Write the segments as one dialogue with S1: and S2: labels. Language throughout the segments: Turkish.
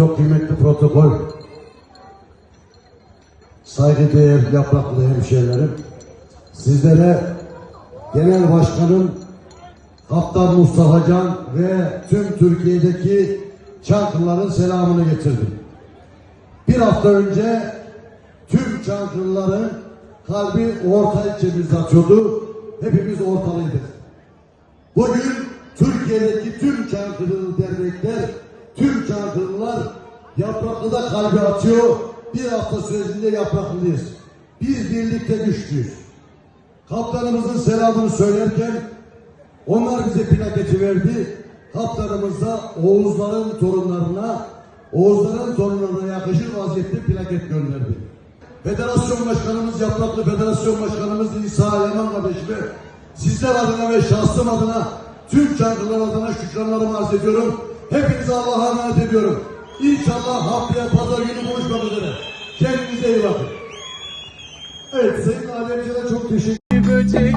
S1: Çok kıymetli protokol, saygıdeğer yapraklı hemşehrilerim, sizlere Genel Başkanım Kaptan Mustafa Can ve tüm Türkiye'deki Çankırıların selamını getirdim. Bir hafta önce tüm Çankırıların kalbi orta ilçemizde atıyordu. Hepimiz ortalıydık. Bugün Türkiye'deki tüm Çankırılı dernekler, tüm Çankırılılar Yapraklı'da kalbi atıyor. Bir hafta sürecinde Yapraklı'dayız. Biz birlikte güçlüyüz. Kaptanımızın selamını söylerken onlar bize plaketi verdi. Kaptanımız da Oğuzların torunlarına, Oğuzların torunlarına yakışır vaziyette plaket gönderdi. Federasyon Başkanımız, Yapraklı Federasyon Başkanımız İsa Yaman kardeşime sizler adına ve şahsım adına tüm Çankırılar adına şükranlarımı arz ediyorum. Hepinize Allah'a emanet ediyorum. İnşallah haftaya pazar günü buluşmak üzere. Kendinize iyi bakın. Evet Sayın Alemci'ne çok teşekkür
S2: böcek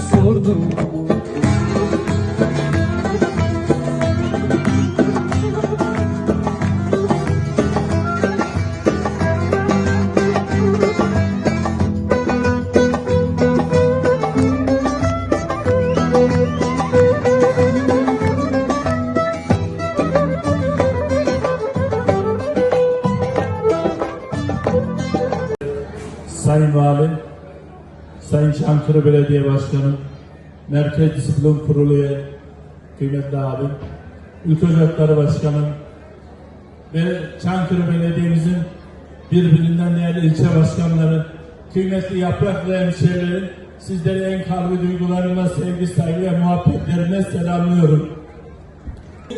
S2: sordum mu
S3: Sayın Valim, Sayın Çankırı Belediye Başkanım, Merkez Disiplin Kurulu üye, kıymetli abim, Ülke Ocakları Başkanım ve Çankırı Belediye'mizin birbirinden değerli ilçe başkanları, kıymetli yaprak ve hemşehrilerim, sizleri en kalbi duygularımla sevgi, saygı ve muhabbetlerine selamlıyorum.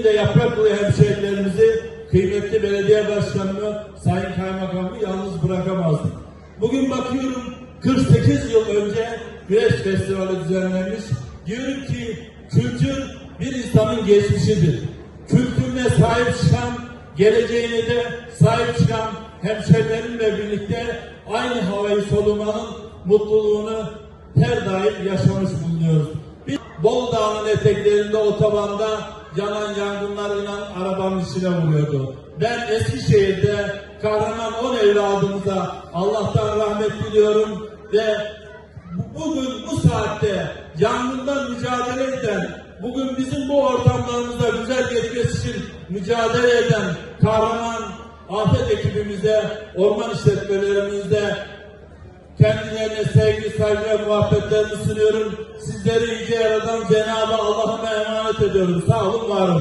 S3: De Yapraklı hemşehrilerimizi kıymetli belediye başkanımı Sayın Kaymakamı yalnız bırakamazdık. Bugün bakıyorum 48 yıl önce Güneş Festivali düzenlenmiş. Diyorum ki kültür bir insanın geçmişidir. Kültürüne sahip çıkan, geleceğine de sahip çıkan hemşehrilerimle birlikte aynı havayı solumanın mutluluğunu her daim yaşamış bulunuyoruz. Biz Bol Dağı'nın eteklerinde otobanda yanan yangınlarıyla arabanın içine vuruyordu. Ben Eskişehir'de kahraman 10 evladımıza Allah'tan rahmet diliyorum ve bu- bugün bu saatte yangından mücadele eden, bugün bizim bu ortamlarımızda güzel geçmesi için mücadele eden kahraman afet ekibimize, orman işletmelerimize, Kendilerine sevgi, saygı ve muhabbetlerimi sunuyorum. Sizleri yüce yaradan Cenab-ı Allah'ıma emanet ediyorum. Sağ olun, var olun.